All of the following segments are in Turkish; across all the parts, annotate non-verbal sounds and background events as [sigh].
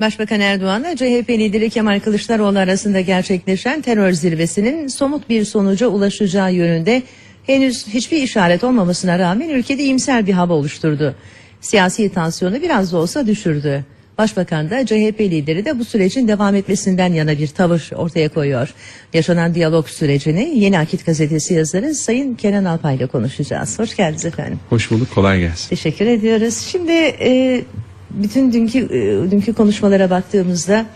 Başbakan Erdoğan'la CHP lideri Kemal Kılıçdaroğlu arasında gerçekleşen terör zirvesinin somut bir sonuca ulaşacağı yönünde henüz hiçbir işaret olmamasına rağmen ülkede iyimser bir hava oluşturdu. Siyasi tansiyonu biraz da olsa düşürdü. Başbakan da CHP lideri de bu sürecin devam etmesinden yana bir tavır ortaya koyuyor. Yaşanan diyalog sürecini Yeni Akit gazetesi yazarı Sayın Kenan Alpay ile konuşacağız. Hoş geldiniz efendim. Hoş bulduk, kolay gelsin. Teşekkür ediyoruz. Şimdi e, bütün dünkü e, dünkü konuşmalara baktığımızda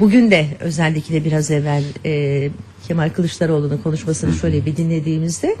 bugün de özellikle biraz evvel e, Kemal Kılıçdaroğlu'nun konuşmasını şöyle bir dinlediğimizde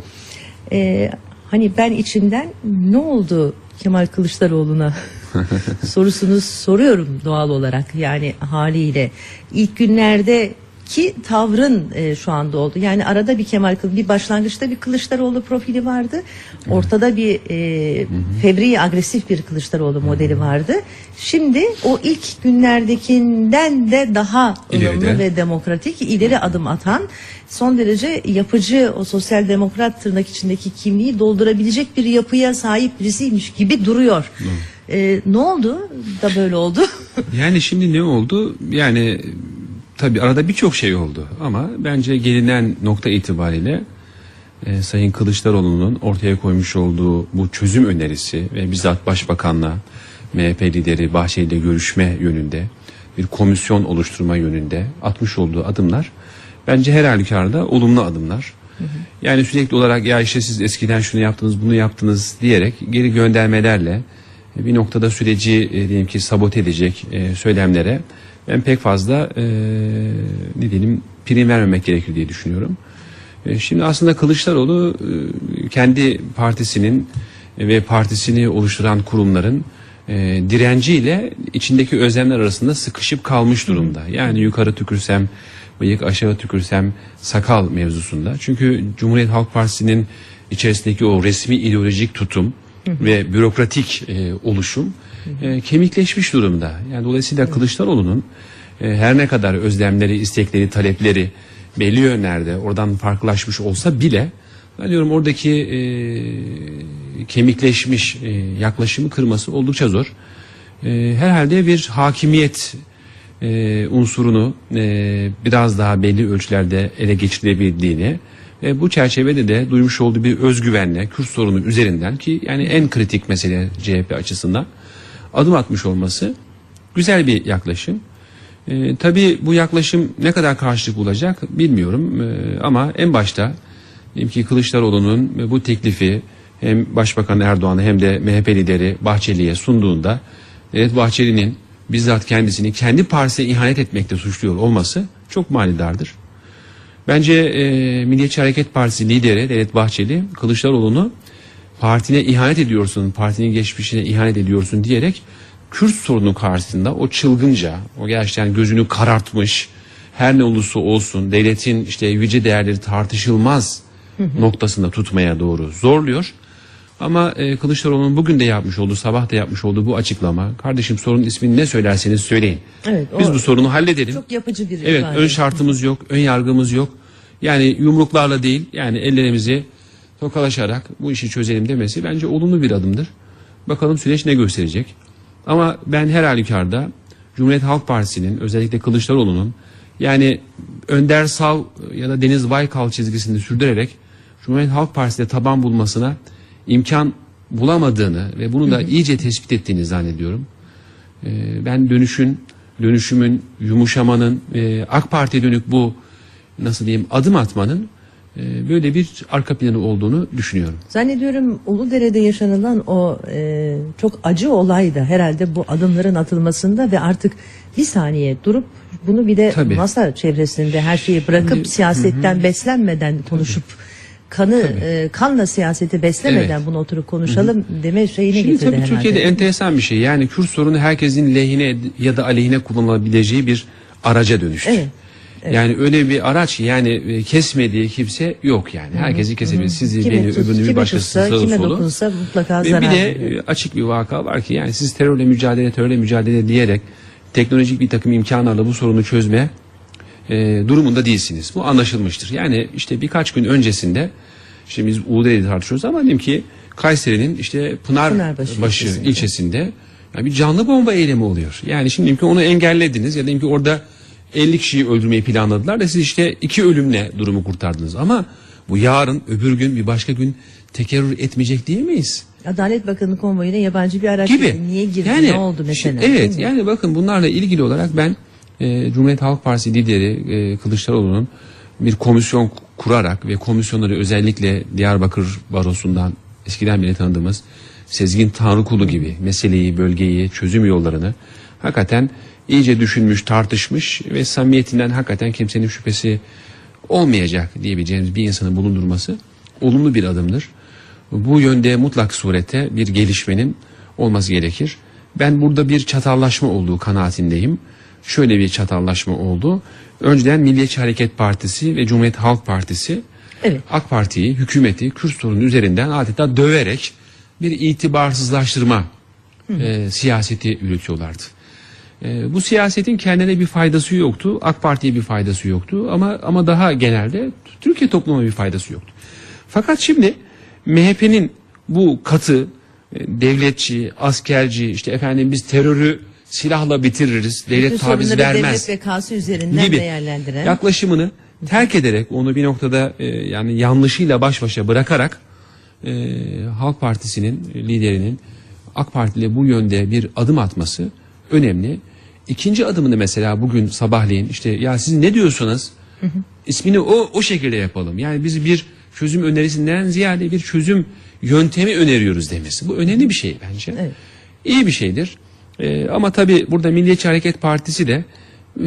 e, hani ben içimden ne oldu Kemal Kılıçdaroğlu'na [laughs] sorusunu soruyorum doğal olarak. Yani haliyle ilk günlerde ki tavrın e, şu anda oldu. Yani arada bir Kemal Kılıç, bir başlangıçta bir Kılıçdaroğlu profili vardı. Ortada bir e, fevri agresif bir Kılıçdaroğlu modeli vardı. Şimdi o ilk günlerdekinden de daha ılımlı İleride. ve demokratik ileri adım atan son derece yapıcı o sosyal demokrat tırnak içindeki kimliği doldurabilecek bir yapıya sahip birisiymiş gibi duruyor. E, ne oldu da böyle oldu? [laughs] Yani şimdi ne oldu? Yani tabii arada birçok şey oldu ama bence gelinen nokta itibariyle e, Sayın Kılıçdaroğlu'nun ortaya koymuş olduğu bu çözüm önerisi ve bizzat Başbakan'la MHP lideri Bahçeli ile görüşme yönünde bir komisyon oluşturma yönünde atmış olduğu adımlar bence her halükarda olumlu adımlar. Yani sürekli olarak ya işte siz eskiden şunu yaptınız bunu yaptınız diyerek geri göndermelerle bir noktada süreci e, diyelim ki sabote edecek e, söylemlere ben pek fazla e, ne diyelim prim vermemek gerekir diye düşünüyorum. E, şimdi aslında Kılıçdaroğlu e, kendi partisinin ve partisini oluşturan kurumların e, direnciyle içindeki özlemler arasında sıkışıp kalmış durumda. Yani yukarı tükürsem bıyık aşağı tükürsem sakal mevzusunda. Çünkü Cumhuriyet Halk Partisi'nin içerisindeki o resmi ideolojik tutum ve bürokratik e, oluşum e, kemikleşmiş durumda. Yani dolayısıyla Kılıçdaroğlu'nun e, her ne kadar özlemleri, istekleri, talepleri belli yönlerde oradan farklılaşmış olsa bile ben diyorum oradaki e, kemikleşmiş e, yaklaşımı kırması oldukça zor. E, herhalde bir hakimiyet e, unsurunu e, biraz daha belli ölçülerde ele geçirebildiğini ve bu çerçevede de duymuş olduğu bir özgüvenle Kürt sorunu üzerinden ki yani en kritik mesele CHP açısından adım atmış olması güzel bir yaklaşım. E, tabii bu yaklaşım ne kadar karşılık bulacak bilmiyorum E, ama en başta diyelim ki Kılıçdaroğlu'nun bu teklifi hem Başbakan Erdoğan'a hem de MHP lideri Bahçeli'ye sunduğunda evet Bahçeli'nin bizzat kendisini kendi partisine ihanet etmekte suçluyor olması çok manidardır. Bence e, Milliyetçi Hareket Partisi lideri Devlet Bahçeli Kılıçdaroğlu'nu partine ihanet ediyorsun, partinin geçmişine ihanet ediyorsun diyerek Kürt sorunu karşısında o çılgınca, o gerçekten gözünü karartmış, her ne olursa olsun devletin işte yüce değerleri tartışılmaz noktasında tutmaya doğru zorluyor. Ama e, Kılıçdaroğlu'nun bugün de yapmış olduğu, sabah da yapmış olduğu bu açıklama, kardeşim sorunun ismini ne söylerseniz söyleyin. Evet, Biz o- bu sorunu halledelim. Çok yapıcı bir Evet ifade. ön şartımız yok, ön yargımız yok. Yani yumruklarla değil yani ellerimizi tokalaşarak bu işi çözelim demesi bence olumlu bir adımdır. Bakalım süreç ne gösterecek. Ama ben her halükarda Cumhuriyet Halk Partisi'nin özellikle Kılıçdaroğlu'nun yani Önder Sav ya da Deniz Baykal çizgisini sürdürerek Cumhuriyet Halk Partisi'de taban bulmasına imkan bulamadığını ve bunu da iyice tespit ettiğini zannediyorum. Ee, ben dönüşün, dönüşümün, yumuşamanın, e, AK Parti'ye dönük bu nasıl diyeyim adım atmanın böyle bir arka planı olduğunu düşünüyorum. Zannediyorum Uludere'de yaşanılan o e, çok acı olay da herhalde bu adımların atılmasında ve artık bir saniye durup bunu bir de Tabii. masa çevresinde her şeyi bırakıp Şimdi- siyasetten beslenmeden konuşup kanı e, kanla siyaseti beslemeden Evet. bunu oturup konuşalım deme şeyine Şimdi getirdi tabii herhalde. Türkiye'de enteresan bir şey. Yani Kürt sorunu herkesin lehine ya da aleyhine kullanılabileceği bir araca dönüştü. Evet. Yani öyle bir araç yani e, kesmediği kimse yok yani. Herkesi kesebilir. Sizi, Kime beni, tut- öbürünü bir kime başkası tutsa, kime solu. dokunsa mutlaka Ve zarar bir de veriyor. e, açık bir vaka var ki yani siz terörle mücadele, terörle mücadele diyerek teknolojik bir takım imkanlarla bu sorunu çözme e, durumunda değilsiniz. Bu anlaşılmıştır. Yani işte birkaç gün öncesinde işte biz Uludere'yi tartışıyoruz ama diyelim ki Kayseri'nin işte Pınarbaşı, Pınarbaşı ilçesinde. ilçesinde. Ya bir canlı bomba eylemi oluyor. Yani şimdi ki onu engellediniz ya da ki orada 50 kişiyi öldürmeyi planladılar da siz işte iki ölümle durumu kurtardınız. Ama bu yarın öbür gün bir başka gün tekerrür etmeyecek değil miyiz? Adalet Bakanı konvoyuna yabancı bir araç gibi. Niye girdi? ne oldu mesela? şi- evet yani bakın bunlarla ilgili olarak ben e, Cumhuriyet Halk Partisi lideri e, Kılıçdaroğlu'nun bir komisyon kurarak ve komisyonları özellikle Diyarbakır Barosu'ndan eskiden beri tanıdığımız Sezgin Tanrıkulu gibi meseleyi, bölgeyi, çözüm yollarını hakikaten iyice düşünmüş, tartışmış ve samimiyetinden hakikaten kimsenin şüphesi olmayacak diyebileceğimiz bir insanı bulundurması olumlu bir adımdır. Bu yönde mutlak surette bir gelişmenin olması gerekir. Ben burada bir çatallaşma olduğu kanaatindeyim. Şöyle bir çatallaşma oldu. Önceden Milliyetçi Hareket Partisi ve Cumhuriyet Halk Partisi Evet. AK Parti'yi, hükümeti Kürt sorunu üzerinden adeta döverek bir itibarsızlaştırma e, siyaseti yürütüyorlardı. E, bu siyasetin kendine bir faydası yoktu. AK Parti'ye bir faydası yoktu ama ama daha genelde Türkiye toplumuna bir faydası yoktu. Fakat şimdi MHP'nin bu katı e, devletçi, askerci işte efendim biz terörü silahla bitiririz, devlet Bütün taviz vermez devlet bekası üzerinden gibi değerlendiren. yaklaşımını terk ederek onu bir noktada e, yani yanlışıyla baş başa bırakarak e, Halk Partisi'nin liderinin AK Parti ile bu yönde bir adım atması önemli. İkinci adımını mesela bugün sabahleyin işte ya siz ne diyorsunuz? İsmini o o şekilde yapalım. Yani biz bir çözüm önerisinden ziyade bir çözüm yöntemi öneriyoruz demesi. Bu önemli bir şey bence. Evet. İyi bir şeydir. Ee, ama tabii burada Milliyetçi Hareket Partisi de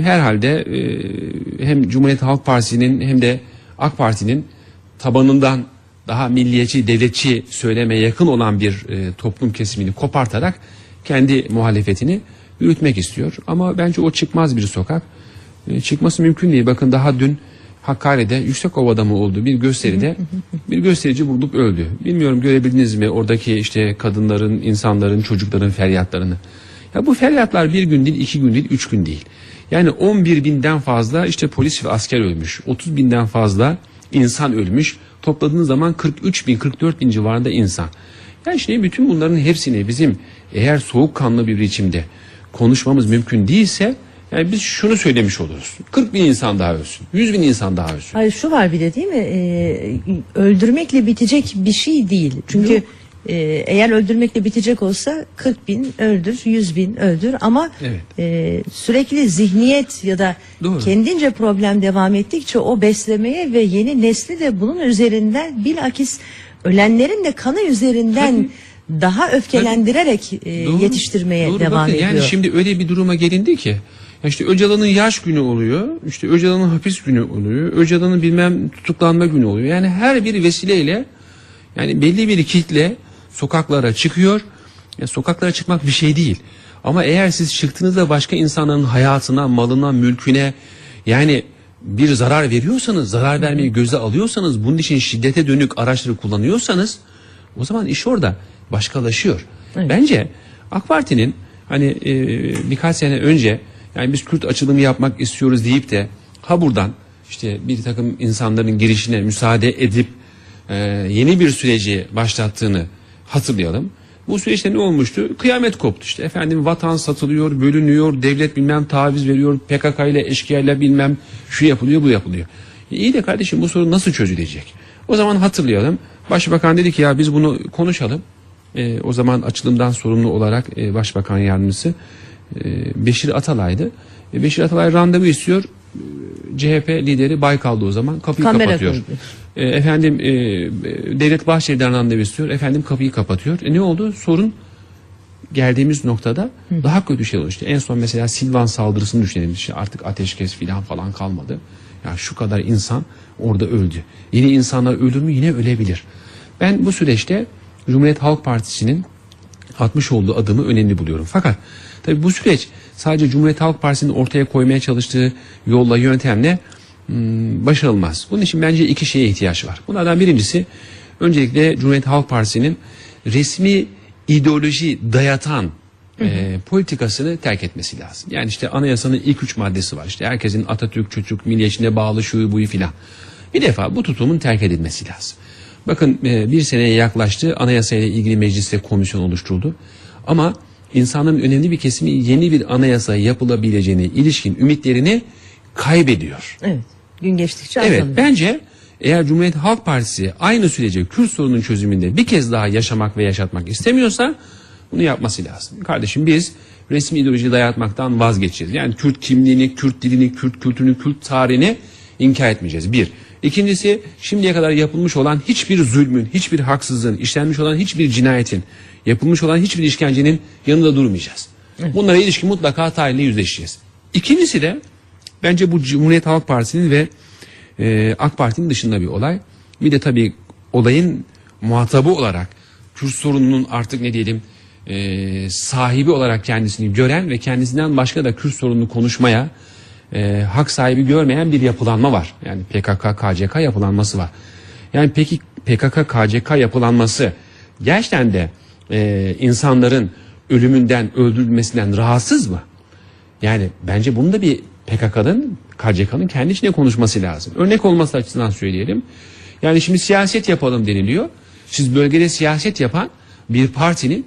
herhalde e, hem Cumhuriyet Halk Partisi'nin hem de AK Parti'nin tabanından daha milliyetçi, devletçi söylemeye yakın olan bir e, toplum kesimini kopartarak kendi muhalefetini yürütmek istiyor. Ama bence o çıkmaz bir sokak. E, çıkması mümkün değil. Bakın daha dün Hakkari'de Yüksekova'da mı oldu bir gösteride bir gösterici vurulduk öldü. Bilmiyorum görebildiniz mi oradaki işte kadınların, insanların, çocukların feryatlarını. Ya bu feryatlar bir gün değil, iki gün değil, üç gün değil. Yani 11 binden fazla işte polis ve asker ölmüş. 30 binden fazla insan ölmüş. Topladığınız zaman 43 bin, 44 bin civarında insan. Yani şimdi bütün bunların hepsini bizim eğer soğukkanlı bir biçimde konuşmamız mümkün değilse yani biz şunu söylemiş oluruz. 40 bin insan daha ölsün. 100 bin insan daha ölsün. Hayır şu var bir de değil mi? Ee, öldürmekle bitecek bir şey değil. Çünkü e, eğer öldürmekle bitecek olsa 40 bin öldür, 100 bin öldür ama Evet. e, sürekli zihniyet ya da Doğru. kendince problem devam ettikçe o beslemeye ve yeni nesli de bunun üzerinden bilakis ölenlerin de kanı üzerinden daha öfkelendirerek e, Doğru. yetiştirmeye Doğru, devam bakın, ediyor. Yani şimdi öyle bir duruma gelindi ki işte Öcalan'ın yaş günü oluyor. işte Öcalan'ın hapis günü oluyor. Öcalan'ın bilmem tutuklanma günü oluyor. Yani her bir vesileyle yani belli bir kitle sokaklara çıkıyor. Ya sokaklara çıkmak bir şey değil. Ama eğer siz çıktığınızda başka insanların hayatına, malına, mülküne yani bir zarar veriyorsanız, zarar vermeyi göze alıyorsanız, bunun için şiddete dönük araçları kullanıyorsanız o zaman iş orada başkalaşıyor. Evet. Bence AK Parti'nin hani e, birkaç sene önce yani biz Kürt açılımı yapmak istiyoruz deyip de ha buradan işte bir takım insanların girişine müsaade edip e, yeni bir süreci başlattığını hatırlayalım. Bu süreçte ne olmuştu? Kıyamet koptu işte. Efendim vatan satılıyor, bölünüyor, devlet bilmem taviz veriyor, PKK ile eşkıyayla bilmem şu yapılıyor, bu yapılıyor. E, iyi de kardeşim bu sorun nasıl çözülecek? O zaman hatırlayalım. Başbakan dedi ki ya biz bunu konuşalım. E, o zaman açılımdan sorumlu olarak e, Başbakan Yardımcısı e, Beşir Atalay'dı. E, Beşir Atalay randevu istiyor. E, CHP lideri Baykal'dı o zaman. Kapıyı Kamera kapatıyor. koydu. E, efendim e, Devlet Bahçeli'den randevu istiyor. Efendim kapıyı kapatıyor. E, ne oldu? Sorun geldiğimiz noktada daha kötü şey oldu. İşte en son mesela Silvan saldırısını düşünelim. İşte artık ateşkes filan falan kalmadı. Ya şu kadar insan orada öldü. Yine insanlar ölür mü? Yine ölebilir. Ben bu süreçte Cumhuriyet Halk Partisi'nin atmış olduğu adımı önemli buluyorum. Fakat tabii bu süreç sadece Cumhuriyet Halk Partisi'nin ortaya koymaya çalıştığı yolla yöntemle hmm, başarılmaz. Bunun için bence iki şeye ihtiyaç var. Bunlardan birincisi öncelikle Cumhuriyet Halk Partisi'nin resmi ideoloji dayatan e, politikasını terk etmesi lazım. Yani işte anayasanın ilk üç maddesi var. İşte herkesin Atatürk, çocuk, milliyetçine bağlı şuyu buyu filan. Bir defa bu tutumun terk edilmesi lazım. Bakın e, bir seneye yaklaştı anayasayla ilgili mecliste komisyon oluşturuldu. Ama insanların önemli bir kesimi yeni bir anayasa yapılabileceğine ilişkin ümitlerini kaybediyor. Evet. Gün geçtikçe Evet azalıyor. bence eğer Cumhuriyet Halk Partisi aynı süreci Kürt sorunun çözümünde bir kez daha yaşamak ve yaşatmak istemiyorsa bunu yapması lazım. Kardeşim biz resmi ideoloji dayatmaktan vazgeçeceğiz. Yani Kürt kimliğini, Kürt dilini, Kürt kültürünü, Kürt tarihini inkar etmeyeceğiz. Bir. İkincisi şimdiye kadar yapılmış olan hiçbir zulmün, hiçbir haksızlığın, işlenmiş olan hiçbir cinayetin, yapılmış olan hiçbir işkencenin yanında durmayacağız. Bunlara ilişkin mutlaka tarihle yüzleşeceğiz. İkincisi de bence bu Cumhuriyet Halk Partisi'nin ve e, AK Parti'nin dışında bir olay. Bir de tabii olayın muhatabı olarak Kürt sorununun artık ne diyelim e, sahibi olarak kendisini gören ve kendisinden başka da Kürt sorununu konuşmaya e, hak sahibi görmeyen bir yapılanma var. Yani PKK, KCK yapılanması var. Yani peki PKK, KCK yapılanması gerçekten de e, insanların ölümünden, öldürülmesinden rahatsız mı? Yani bence bunu da bir PKK'nın, KCK'nın kendi içine konuşması lazım. Örnek olması açısından söyleyelim. Yani şimdi siyaset yapalım deniliyor. Siz bölgede siyaset yapan bir partinin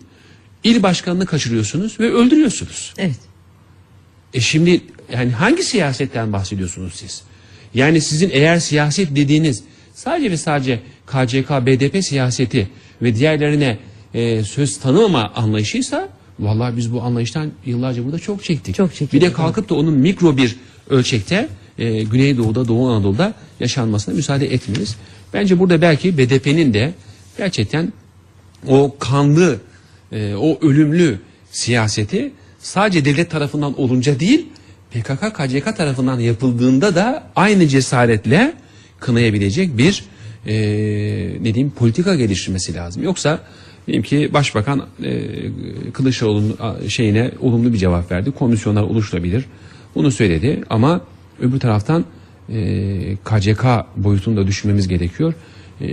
il başkanını kaçırıyorsunuz ve öldürüyorsunuz. Evet. E şimdi yani hangi siyasetten bahsediyorsunuz siz? Yani sizin eğer siyaset dediğiniz sadece ve sadece KCK, BDP siyaseti ve diğerlerine e, söz tanımama anlayışıysa vallahi biz bu anlayıştan yıllarca burada çok çektik. Çok çekildi, Bir de kalkıp da onun mikro bir ölçekte e, Güneydoğu'da, Doğu Anadolu'da yaşanmasına müsaade etmeyiz. Bence burada belki BDP'nin de gerçekten o kanlı, e, o ölümlü siyaseti sadece devlet tarafından olunca değil, PKK, KCK tarafından yapıldığında da aynı cesaretle kınayabilecek bir e, ne diyeyim politika geliştirmesi lazım. Yoksa diyelim ki Başbakan e, Kılıçdaroğlu'nun şeyine olumlu bir cevap verdi. Komisyonlar oluşturabilir. Bunu söyledi ama öbür taraftan e, KCK boyutunda düşünmemiz gerekiyor. E,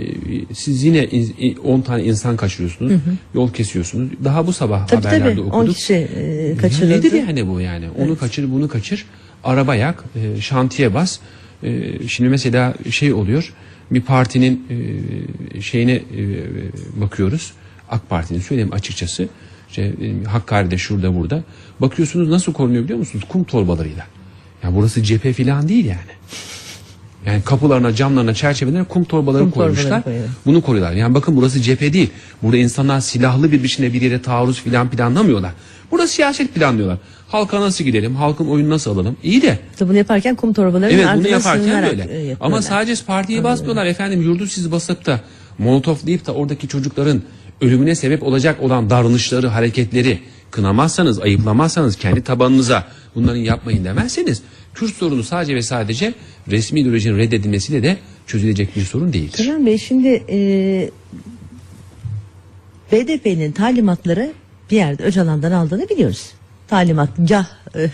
siz yine in- in- 10 tane insan kaçırıyorsunuz, yol kesiyorsunuz. Daha bu sabah Tabii haberlerde tabii. 10 okuduk. kişi e, kaçırıldı. Nedir yani bu yani? Onu kaçır, bunu kaçır. Araba yak, e, şantiye bas. E, şimdi mesela şey oluyor. Bir partinin e, şeyine e, bakıyoruz. AK Parti'nin söyleyeyim açıkçası. İşte, e, Hakkari'de şurada burada. Bakıyorsunuz nasıl korunuyor biliyor musunuz? Kum torbalarıyla. Ya burası cephe falan değil yani. Yani kapılarına, camlarına, çerçevelerine kum torbaları Kum torbaları koymuşlar. koyuyor. Bunu koruyorlar. Yani bakın burası cephe değil. Burada insanlar silahlı bir biçimde bir yere taarruz filan planlamıyorlar. Burada siyaset planlıyorlar. Halka nasıl gidelim? Halkın oyunu nasıl alalım? İyi de İşte bunu yaparken kum torbalarının Evet bunu ardına yaparken sığınarak, böyle. e, yapıyorlar. Ama sadece partiye basmıyorlar efendim. Yurdu siz basıp da molotof deyip de oradaki çocukların ölümüne sebep olacak olan davranışları, hareketleri kınamazsanız, ayıplamazsanız kendi tabanınıza bunların yapmayın demezseniz Kürt sorunu sadece ve sadece resmi ideolojinin reddedilmesiyle de çözülecek bir sorun değildir. Kenan Bey şimdi e, BDP'nin talimatları bir yerde Öcalan'dan aldığını biliyoruz. Talimatgah e,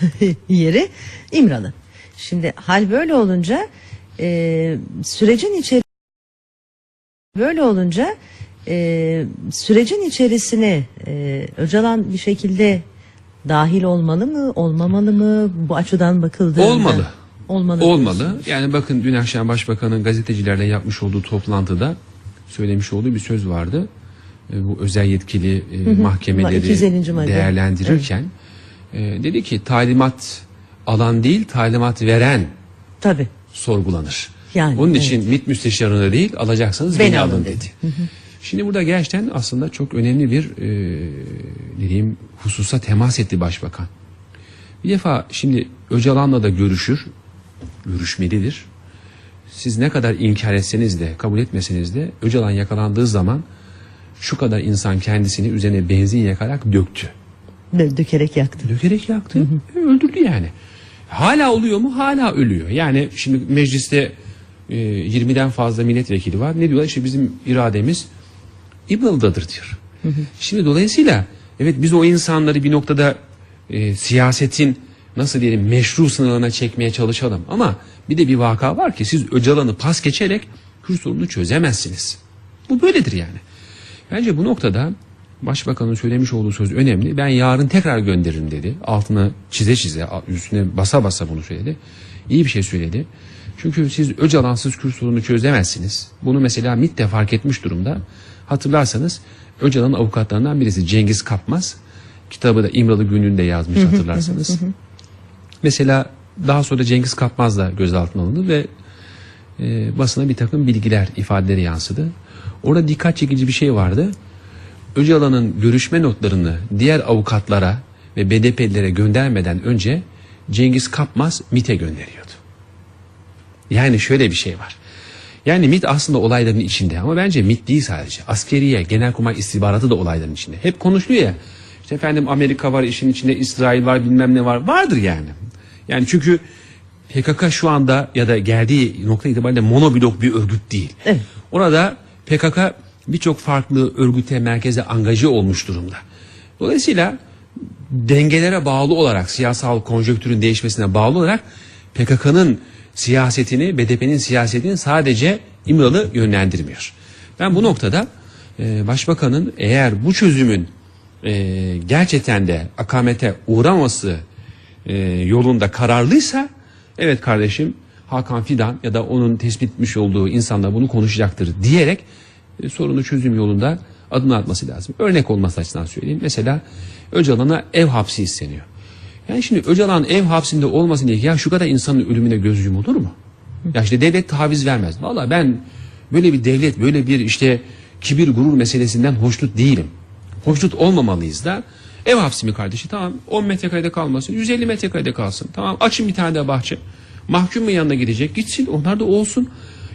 [laughs] yeri İmralı. Şimdi hal böyle olunca e, sürecin içeri böyle olunca e, sürecin içerisine e, Öcalan bir şekilde dahil olmalı mı olmamalı mı bu açıdan bakıldığında Olmalı. olmalı Olmalı. Yani bakın dün akşam Başbakan'ın gazetecilerle yapmış olduğu toplantıda söylemiş olduğu bir söz vardı. E, Bu özel yetkili e, 250. mahkemeleri madde. değerlendirirken e, dedi ki talimat alan değil talimat veren tabi sorgulanır. Yani, Onun evet. için MİT müsteşarını değil alacaksanız Beni beni, alın dedi. dedi. Şimdi burada gerçekten aslında çok önemli bir e, ne diyeyim hususa temas etti başbakan. Bir defa şimdi Öcalan'la da görüşür, görüşmelidir. Siz ne kadar inkar etseniz de kabul etmeseniz de Öcalan yakalandığı zaman şu kadar insan kendisini üzerine benzin yakarak döktü. Dö- dökerek yaktı. Dökerek yaktı. ve Öldürdü yani. Hala oluyor mu? Hala ölüyor. Yani şimdi mecliste e, 20'den fazla milletvekili var. Ne diyorlar? İşte bizim irademiz İbnalı'dadır diyor. Şimdi dolayısıyla evet biz o insanları bir noktada e, siyasetin nasıl diyelim meşru sınırlarına çekmeye çalışalım. Ama bir de bir vaka var ki siz Öcalan'ı pas geçerek Kürt sorununu çözemezsiniz. Bu böyledir yani. Bence bu noktada Başbakanın söylemiş olduğu söz önemli. Ben yarın tekrar gönderirim dedi. Altını çize çize, üstüne basa basa bunu söyledi. İyi bir şey söyledi. Çünkü siz Öcalan'sız Kürt sorununu çözemezsiniz. Bunu mesela MİT de fark etmiş durumda. Hatırlarsanız Öcalan'ın avukatlarından birisi Cengiz Kapmaz kitabı da İmralı Günü'nde yazmış hatırlarsanız. Mesela daha sonra Cengiz Kapmaz da gözaltına alındı ve e, basına bir takım bilgiler, ifadeleri yansıdı. Orada dikkat çekici bir şey vardı. Öcalan'ın görüşme notlarını diğer avukatlara ve BDP'lilere göndermeden önce Cengiz Kapmaz MIT'e gönderiyordu. Yani şöyle bir şey var. Yani MIT aslında olayların içinde ama bence MIT değil sadece. Askeriye, Genelkurmay istihbaratı da olayların içinde. Hep konuşuluyor ya. İşte efendim Amerika var işin içinde, İsrail var bilmem ne var. Vardır yani. Yani çünkü PKK şu anda ya da geldiği nokta itibariyle monoblok bir örgüt değil. Evet. Orada PKK birçok farklı örgüte, merkeze angaje olmuş durumda. Dolayısıyla dengelere bağlı olarak, siyasal konjonktürün değişmesine bağlı olarak PKK'nın siyasetini, BDP'nin siyasetini sadece İmralı yönlendirmiyor. Ben bu noktada e, Başbakanın eğer bu çözümün e, gerçekten de akamete uğraması e, yolunda kararlıysa evet kardeşim Hakan Fidan ya da onun tespit etmiş olduğu insanlar bunu konuşacaktır diyerek e, sorunu çözüm yolunda adını atması lazım. Örnek olması açısından söyleyeyim. Mesela Öcalan'a ev hapsi isteniyor. Yani şimdi Öcalan ev hapsinde olmasın diye ya şu kadar insanın ölümüne göz yumulur mu? Ya işte devlet taviz vermez. Valla ben böyle bir devlet böyle bir işte kibir gurur meselesinden hoşnut değilim. Hoşnut olmamalıyız da ev hapsi mi kardeşi tamam 10 metrekarede kalmasın 150 metrekarede kalsın tamam açın bir tane de bahçe mahkum mu yanına gidecek gitsin onlar da olsun.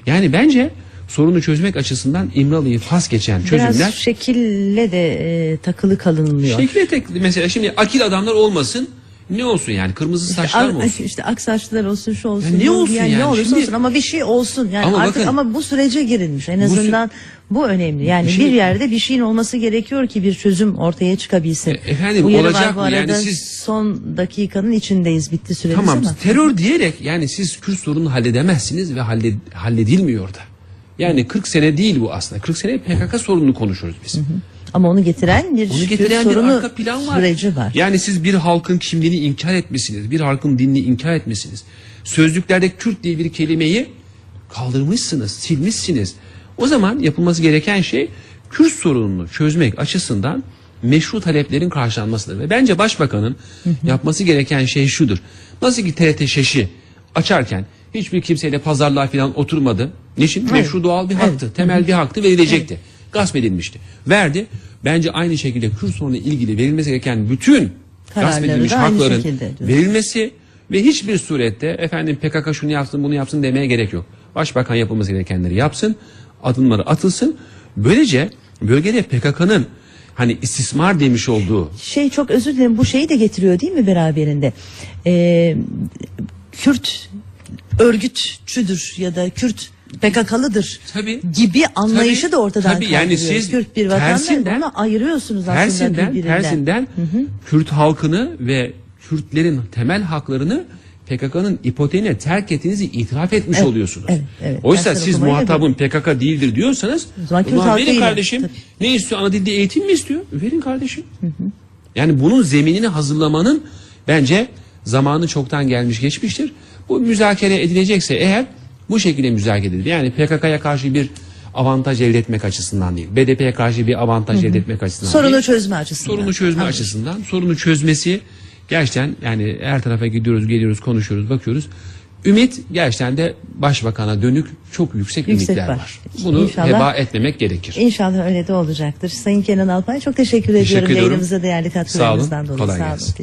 Yani bence sorunu çözmek açısından İmralı'yı pas geçen çözümler Biraz şekille de e, takılı kalınmıyor. şekle tek mesela şimdi akil adamlar olmasın ne olsun yani kırmızı saçlar mı olsun? İşte ak saçlar olsun şu olsun. Ya ne olsun yani? ne olursa Şimdi- olsun ama bir şey olsun. Yani Ama artık bakın- ama bu sürece girilmiş. En azından bu önemli. Yani Şimdi- bir yerde bir şeyin olması gerekiyor ki bir çözüm ortaya çıkabilsin. E, efendim, bu yeri olacak var bu mı? Yani arada siz- son dakikanın içindeyiz bitti süremiz Tamam ama. terör diyerek yani siz Kürt sorununu halledemezsiniz ve halle, halledilmiyor da. Yani 40 sene değil bu aslında. 40 sene PKK sorununu konuşuyoruz biz. Ama onu getiren bir Onu getiren bir sorunu arka plan var. süreci var. Yani siz bir halkın kimliğini inkar etmişsiniz. Bir halkın dinini inkar etmişsiniz. Sözlüklerde Kürt diye bir kelimeyi kaldırmışsınız, silmişsiniz. O zaman yapılması gereken şey Kürt sorununu çözmek açısından meşru taleplerin karşılanmasıdır. Ve bence başbakanın yapması gereken şey şudur. Nasıl ki TRT şeşi açarken hiçbir kimseyle pazarlığa falan oturmadı. Niçin? Meşru doğal bir haktı. Temel bir haktı verilecekti. Gasp edilmişti. Verdi. Bence aynı şekilde Kürt sorunuyla ilgili verilmesi gereken bütün gasp Kararları edilmiş da aynı hakların şekilde verilmesi ve hiçbir surette efendim PKK şunu yapsın bunu yapsın demeye gerek yok. Başbakan yapılması gerekenleri yapsın, adımları atılsın. Böylece bölgede PKK'nın hani istismar demiş olduğu şey çok özür dilerim bu şeyi de getiriyor değil mi beraberinde? Ee, Kürt örgütçüdür ya da Kürt PKK'lıdır Tabii. gibi anlayışı Tabii, da ortadan tabii. Yani siz Kürt bir vatandaş bunu ayırıyorsunuz aslında tersinden birbirinden. tersinden Kürt halkını ve Kürtlerin temel haklarını PKK'nın ipoteğine terk ettiğinizi itiraf etmiş Evet, oluyorsunuz. evet, evet. Oysa siz muhatabın PKK değildir diyorsanız O zaman verin kardeşim. tabii. Ne istiyor? Ana dilde eğitim mi istiyor? Verin kardeşim. Yani bunun zeminini hazırlamanın bence zamanı çoktan gelmiş geçmiştir. Bu müzakere edilecekse eğer bu şekilde müzakere edilir. Yani PKK'ya karşı bir avantaj elde etmek açısından değil. BDP'ye karşı bir avantaj elde etmek açısından Sorunu değil. çözme açısından. Sorunu çözme Anladım. açısından sorunu çözmesi gerçekten yani her tarafa gidiyoruz geliyoruz konuşuyoruz bakıyoruz. Ümit gerçekten de başbakana dönük çok yüksek, Yüksek ümitler var. var. Bunu İnşallah- heba etmemek gerekir. İnşallah öyle de olacaktır. Sayın Kenan Alpay çok teşekkür, Teşekkür ediyorum ediyorum. yayınımıza değerli katkılarınızdan Sağ olun, dolayı. kolay Sağ olun. gelsin.